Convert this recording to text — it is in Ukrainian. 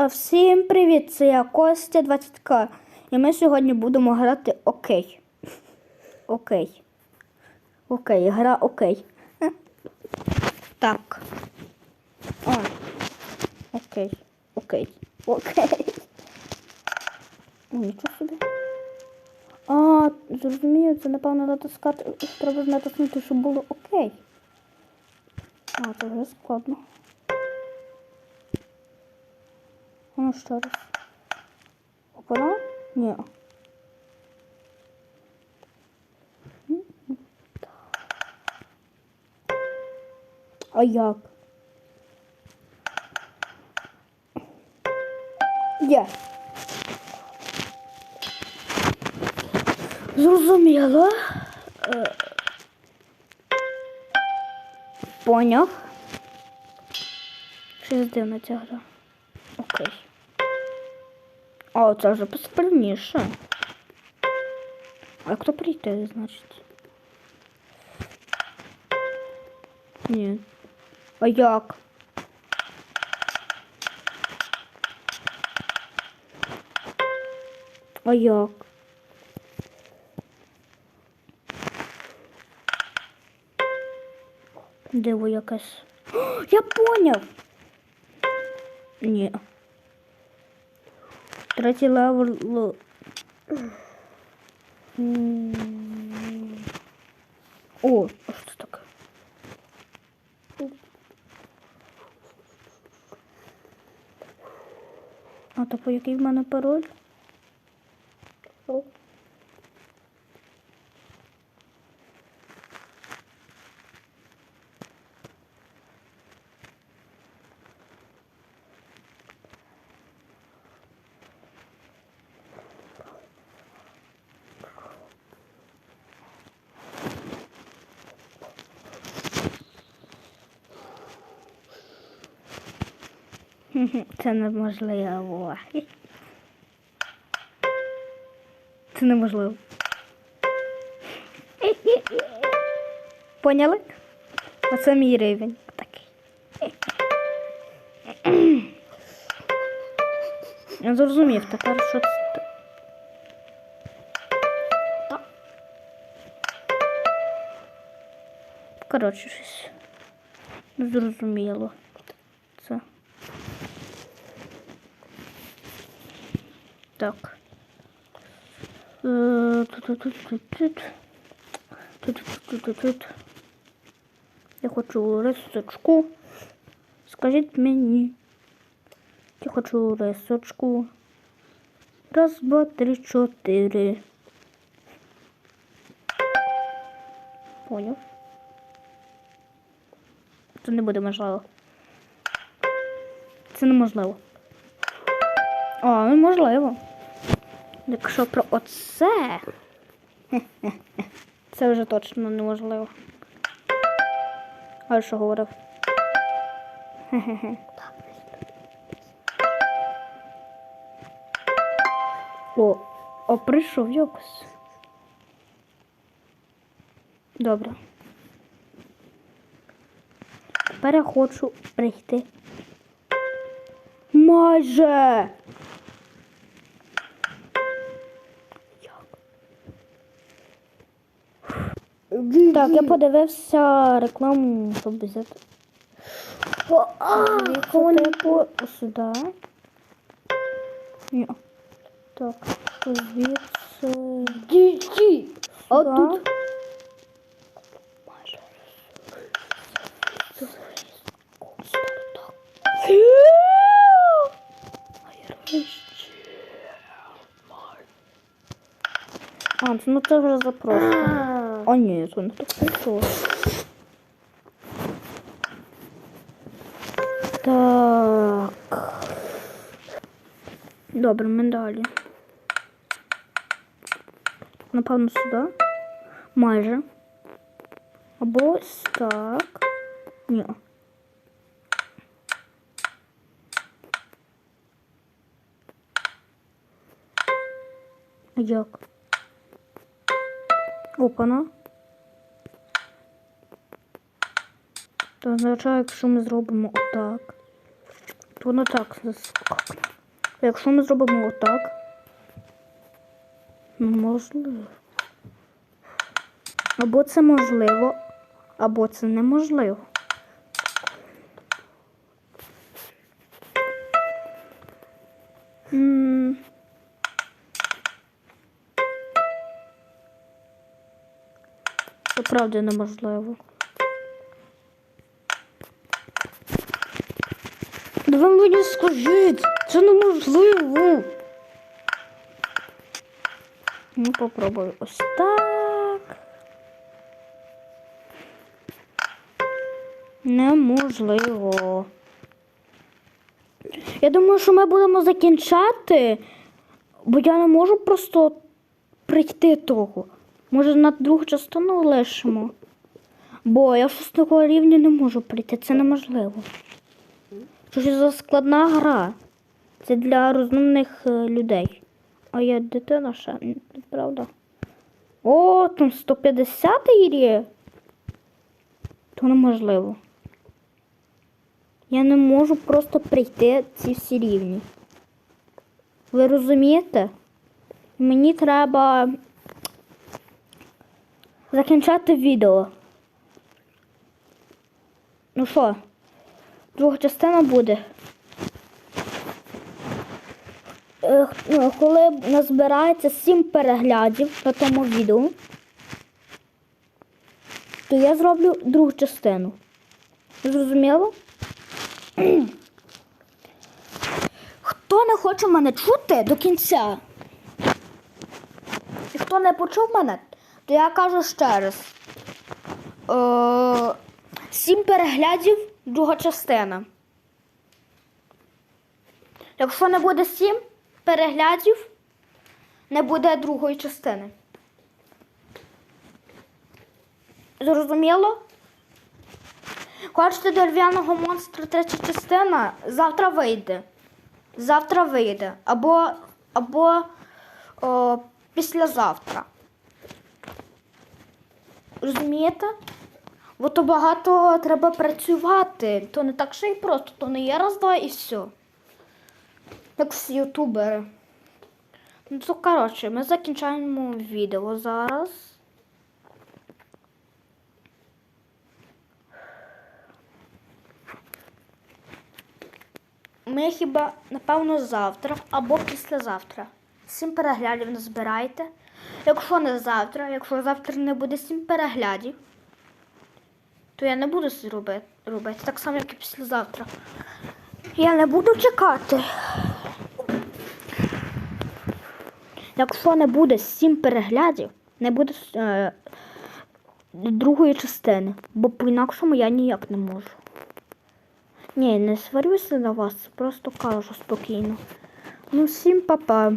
А всім привіт! Це я Костя 20К. І ми сьогодні будемо грати окей. Окей. Окей, гра окей. Так. О. Окей. Окей. Окей. О, нічого собі. А, зрозумію, це напевно натискати. Треба натиснути, щоб було окей. А, це вже складно. Ну ще раз. Опана? Ні. А як? Є. Зрозуміло. Е, Поняв. Щось дивна ця гра. Окей. О, це вже поспільніше. А хто прийти, значить? Ні. А як? А як? Диво якесь. Я поняв. Ні. Третій лавр. О, а це таке? А то по який в мене пароль? Це неможливо. Це неможливо. Поняли? Оце мій рівень такий. Я зрозумів тепер, що це. Коротше, щось. Зрозуміло. Це. Так. Е. Тут-тут-тут-тут. Я хочу рисочку. Скажіть мені. Я хочу рисочку. Раз, два, три, чотири. Поняв. Це не буде можливо. Це неможливо. А, ну можливо. Якщо про оце. Це вже точно неможливо. А що говорив? О, о, прийшов якось. Добре. Тепер я хочу прийти. Майже. Так, я подивився рекламу, щоб взяти. Звідси типу сюди. Ні. Так, звідси. Діти! А тут А, ну це вже запросто. Ні, це не так просто. Так. Добре, ми далі. Напевно, сюди. Майже. Або ось так. Ні. Як? Опана. Це означає, якщо ми зробимо отак. то Воно так заскакне. Якщо ми зробимо отак. Ну, можливо. Або це можливо, або це неможливо. Це правда неможливо. Да ви мені скажіть, це неможливо. Ну, попробую ось так. Неможливо. Я думаю, що ми будемо закінчати, бо я не можу просто прийти того. Може, на другу частину лишимо. Бо я шостого рівня не можу прийти, це неможливо. Це ж за складна гра. Це для розумних е, людей. А я дитина ще, правда? О, там 150 є. То неможливо. Я не можу просто прийти ці всі рівні. Ви розумієте? Мені треба закінчати відео. Ну що, друга частина буде. Е, ну, Коли назбирається 7 переглядів на тому відео, то я зроблю другу частину. Зрозуміло? Хто не хоче мене чути до кінця? І хто не почув мене, то я кажу ще раз. Е, сім переглядів, друга частина. Якщо не буде сім переглядів, не буде другої частини. Зрозуміло? Хочете дерев'яного монстра третя частина? Завтра вийде. Завтра вийде. Або, або о, післязавтра. Розумієте? Бо то багато треба працювати. То не так, що і просто, то не є раз, два і все. Як всі ютубери. Ну, то коротше, ми закінчаємо відео зараз. Ми хіба, напевно, завтра або післязавтра. Сім переглядів назбирайте. Якщо не завтра, якщо завтра не буде сім переглядів, то я не буду робити, так само, як і післязавтра. Я не буду чекати. Якщо не буде сім переглядів, не буде е, другої частини, бо по-інакшому я ніяк не можу. Ні, не сварюся на вас, просто кажу спокійно. Ну, всім па-па.